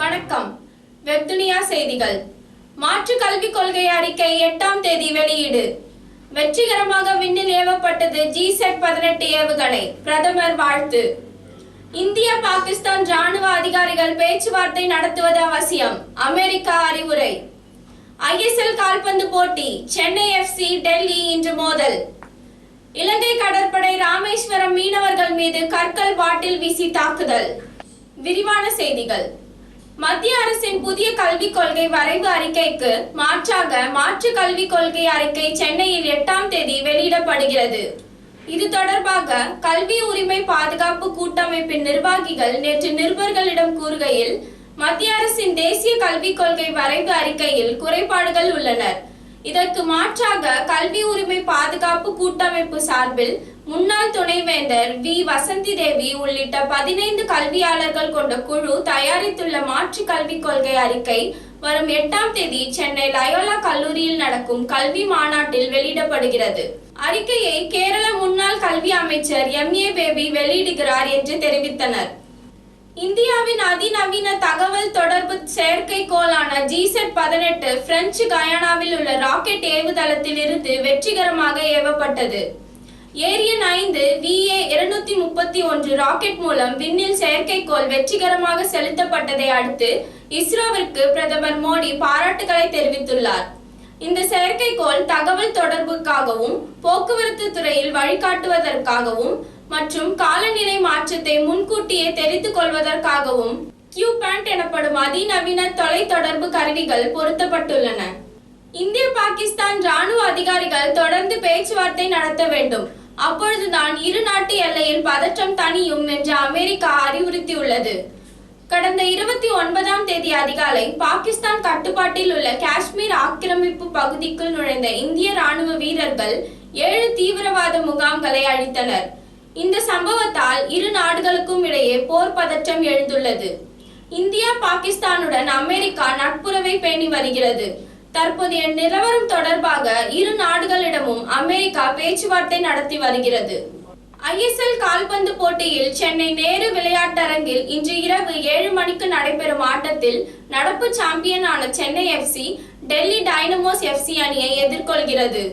வணக்கம். வெப்துனியா செய்திகள். மாற்று கல்விக் கொள்கை அறிக்கை எட்டாம் தேதி வெளியீடு. வெற்றிகரமாக விண்ணில் ஏவப்பட்டது ஜிசெட் பதினெட்டு ஏவுகணை. பிரதமர் வாழ்த்து. இந்தியா பாகிஸ்தான் ராணுவ அதிகாரிகள் பேச்சுவார்த்தை நடத்துவது அவசியம். அமெரிக்கா அறிவுரை. ஐஎஸ்எல் கால்பந்து போட்டி. சென்னை எஃப்சி டெல்லி இன்று மோதல். இலங்கை கடற்படை ராமேஸ்வரம் மீனவர்கள் மீது கற்கள் பாட்டில் வீசி தாக்குதல். விரிவான செய்திகள். மத்திய அரசின் புதிய கல்விக் கொள்கை வரைவு அறிக்கைக்கு மாற்றாக மாற்று கல்விக் கொள்கை அறிக்கை சென்னையில் எட்டாம் தேதி வெளியிடப்படுகிறது. இது தொடர்பாக கல்வி உரிமை பாதுகாப்பு கூட்டமைப்பின் நிர்வாகிகள் நேற்று நிருபர்களிடம் கூறுகையில் மத்திய அரசின் தேசிய கல்விக் கொள்கை வரைவு அறிக்கையில் குறைபாடுகள் உள்ளன இதற்கு மாற்றாக கல்வி உரிமை பாதுகாப்பு கூட்டமைப்பு சார்பில் முன்னாள் துணைவேந்தர் வி. வசந்தி தேவி உள்ளிட்ட பதினைந்து கல்வியாளர்கள் கொண்ட குழு தயாரித்துள்ள மாற்று கல்விக் கொள்கை அறிக்கை வரும் எட்டாம் தேதி சென்னை லயோலா கல்லூரியில் நடக்கும் கல்வி மாநாட்டில் வெளியிடப்படுகிறது. அறிக்கையை கேரள முன்னாள் கல்வி அமைச்சர் எம். ஏ. பேபி வெளியிடுகிறார் என்று தெரிவித்தனர். இந்தியாவின் அதிநவீன தகவல் தொடர்பு செயற்கைக்கோளான ஜிசெட் பதினெட்டு பிரெஞ்சு கயானாவில் உள்ள ராக்கெட் ஏவுதளத்தில் இருந்து வெற்றிகரமாக ஏவப்பட்டது. ஏரியன் ஐந்து விஏ இருநூத்தி முப்பத்தி ஒன்று ராக்கெட் மூலம் விண்ணில் செயற்கைக்கோள் வெற்றிகரமாக செலுத்தப்பட்டதை அடுத்து இஸ்ரோவிற்கு பிரதமர் மோடி பாராட்டுகளை தெரிவித்துள்ளார். இந்த செயற்கைக்கோள் தகவல் தொடர்புக்காகவும் போக்குவரத்து துறையில் வழிகாட்டுவதற்காகவும் மற்றும் காலநிலை மாற்றத்தை முன்கூட்டியே தெரிந்து கொள்வதற்காகவும் கியூ பேண்ட் எனப்படும் அதிநவீன தொலைத்தொடர்பு கருவிகள் பொருத்தப்பட்டுள்ளன. இந்திய பாகிஸ்தான் ராணுவ அதிகாரிகள் தொடர்ந்து பேச்சுவார்த்தை நடத்த வேண்டும். அப்பொழுதுதான் இரு நாட்டு எல்லையில் பதற்றம் தணியும் என்று அமெரிக்கா அறிவுறுத்தியுள்ளது. கடந்த இருபத்தி ஒன்பதாம் தேதி அதிகாலை பாகிஸ்தான் கட்டுப்பாட்டில் உள்ள காஷ்மீர் ஆக்கிரமிப்பு பகுதிக்குள் நுழைந்த இந்திய ராணுவ வீரர்கள் ஏழு தீவிரவாத முகாம்களை அழித்தனர். இந்த சம்பவத்தால் இரு நாடுகளுக்கும் இடையே போர் பதற்றம் எழுந்துள்ளது. இந்தியா பாகிஸ்தானுடன் அமெரிக்கா நட்புறவை பேணி வருகிறது. தற்போதைய நிலவரம் தொடர்பாக இரு நாடுகளிடமும் அமெரிக்கா பேச்சுவார்த்தை நடத்தி வருகிறது. ஐஎஸ்எல் கால்பந்து போட்டியில் சென்னை நேரு விளையாட்டரங்கில் இன்று இரவு ஏழு மணிக்கு நடைபெறும் ஆட்டத்தில் நடப்பு சாம்பியனான Chennai FC Delhi Dynamos FC அணியை எதிர்கொள்கிறது.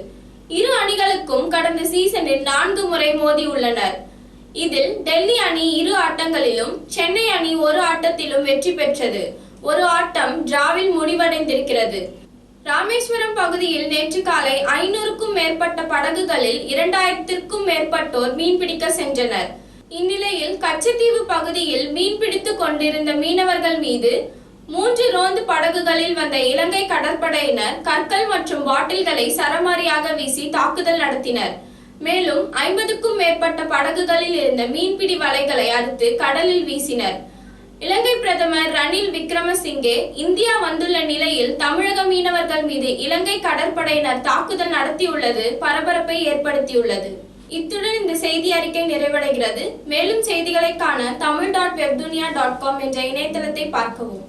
இரு அணிகளுக்கும் கடந்த சீசனில் நான்கு முறை மோதி உள்ளனர். இதில் டெல்லி அணி இரு ஆட்டங்களிலும் சென்னை அணி ஒரு ஆட்டத்திலும் வெற்றி பெற்றது. ஒரு ஆட்டம் டிராவில் முடிவடைந்திருக்கிறது. ராமேஸ்வரம் பகுதியில் நேற்று காலை ஐநூறுக்கும் மேற்பட்ட படகுகளில் இரண்டாயிரத்திற்கும் மேற்பட்டோர் மீன்பிடிக்க சென்றனர். இந்நிலையில் கச்சத்தீவு பகுதியில் மீன்பிடித்துக் கொண்டிருந்த மீனவர்கள் மீது மூன்று ரோந்து படகுகளில் வந்த இலங்கை கடற்படையினர் கற்கள் மற்றும் பாட்டில்களை சரமாரியாக வீசி தாக்குதல் நடத்தினர். மேலும் ஐம்பதுக்கும் மேற்பட்ட படகுகளில் இருந்த மீன்பிடி வலைகளை அறுத்து கடலில் வீசினர். இலங்கை பிரதமர் ரணில் விக்ரமசிங்கே இந்தியா வந்துள்ள நிலையில் தமிழக மீனவர்கள் மீது இலங்கை கடற்படையினர் தாக்குதல் நடத்தியுள்ளது பரபரப்பை ஏற்படுத்தியுள்ளது. இத்துடன் இந்த செய்தி அறிக்கை நிறைவடைகிறது. மேலும் செய்திகளை காண Tamil dot Webdunia dot com என்ற இணையதளத்தை பார்க்கவும்.